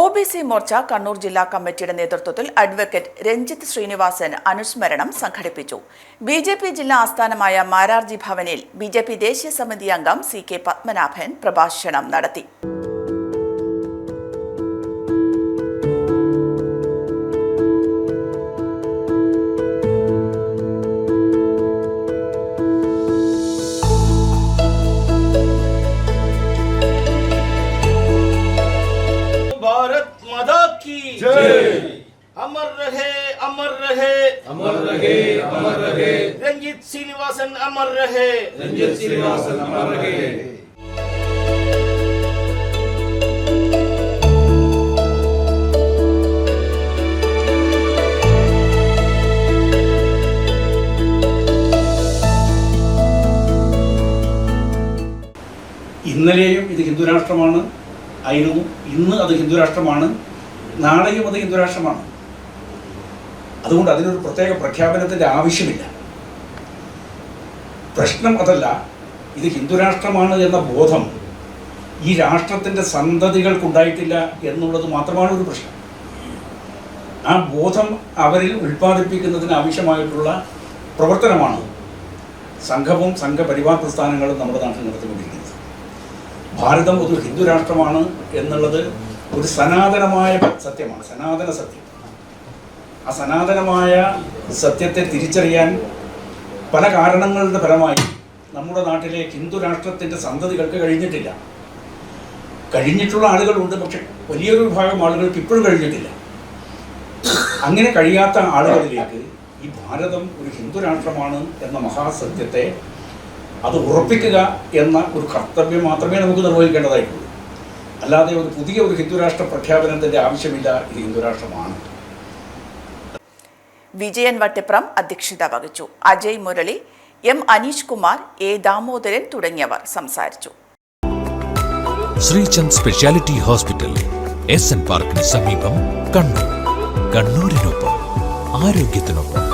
O B C Morcha Kannur ജില്ലാ കമ്മിറ്റിയുടെ നേതൃത്വത്തിൽ അഡ്വക്കേറ്റ് രഞ്ജിത്ത് ശ്രീനിവാസൻ അനുസ്മരണം സംഘടിപ്പിച്ചു. ബി ജെ പി ജില്ലാ ആസ്ഥാനമായ മാരാർജി ഭവനിൽ ബി ജെ പി ദേശീയ സമിതി അംഗം സി കെ പത്മനാഭൻ പ്രഭാഷണം നടത്തി. की जय। अमर रहे अमर रहे अमर रहे अमर रहे रंजीत श्रीनिवासन अमर रहे रंजित श्रीनिवासन अमर रहे ഇന്നലെയും ഇത് ഹിന്ദുരാഷ്ട്രമാണ് ആയിരുന്നു ഇന്ന് അത് ഹിന്ദുരാഷ്ട്രമാണ് നാളെയും അത് ഹിന്ദുരാഷ്ട്രമാണ്. അതുകൊണ്ട് അതിനൊരു പ്രത്യേക പ്രഖ്യാപനത്തിന്റെ ആവശ്യമില്ല. പ്രശ്നം അതല്ല ഇത് ഹിന്ദുരാഷ്ട്രമാണ് എന്ന ബോധം ഈ രാഷ്ട്രത്തിന്റെ സന്തതികൾക്കുണ്ടായിട്ടില്ല എന്നുള്ളത് മാത്രമാണ് ഒരു പ്രശ്നം. ആ ബോധം അവരിൽ ഉൽപ്പാദിപ്പിക്കുന്നതിന് ആവശ്യമായിട്ടുള്ള പ്രവർത്തനമാണ് സംഘവും സംഘപരിവാർ പ്രസ്ഥാനങ്ങളും നമ്മുടെ നാട്ടിൽ നടത്തിക്കൊണ്ടിരിക്കുന്നത്. ഭാരതം ഒരു ഹിന്ദു രാഷ്ട്രമാണ് എന്നുള്ളത് ഒരു സനാതനമായ സത്യമാണ്. സനാതന സത്യം. ആ സനാതനമായ സത്യത്തെ തിരിച്ചറിയാൻ പല കാരണങ്ങളുടെ ഫലമായി നമ്മുടെ നാട്ടിലെ ഹിന്ദു രാഷ്ട്രത്തിന്റെ സന്തതികൾക്ക് കഴിഞ്ഞിട്ടില്ല. കഴിഞ്ഞിട്ടുള്ള ആളുകളുണ്ട് പക്ഷെ വലിയൊരു വിഭാഗം ആളുകൾക്ക് ഇപ്പോഴും കഴിഞ്ഞിട്ടില്ല. അങ്ങനെ കഴിയാത്ത ആളുകളിലേക്ക് ഈ ഭാരതം ഒരു ഹിന്ദു രാഷ്ട്രമാണ് എന്ന മഹാസത്യത്തെ അത് ഉറപ്പിക്കുക എന്ന ഒരു കർത്തവ്യം മാത്രമേ നമുക്ക് നിർവഹിക്കേണ്ടതായിട്ടുള്ളൂ. അല്ലാതെ ഒരു പുതിയ ഒരു ഹിന്ദുരാഷ്ട്ര പ്രഖ്യാപനത്തിന്റെ ആവശ്യമില്ല ഇത് ഹിന്ദുരാഷ്ട്രമാണ് വിജയൻ വട്ടിപ്രം അധ്യക്ഷത വഹിച്ചു. അജയ് മുരളി എം അനീഷ് കുമാർ എ ദാമോദരൻ തുടങ്ങിയവർ സംസാരിച്ചു. Sreechand speciality hospital S N പാർക്കിന് സമീപം കണ്ണൂർ. കണ്ണൂരിനൊപ്പം ആരോഗ്യത്തിനൊപ്പം.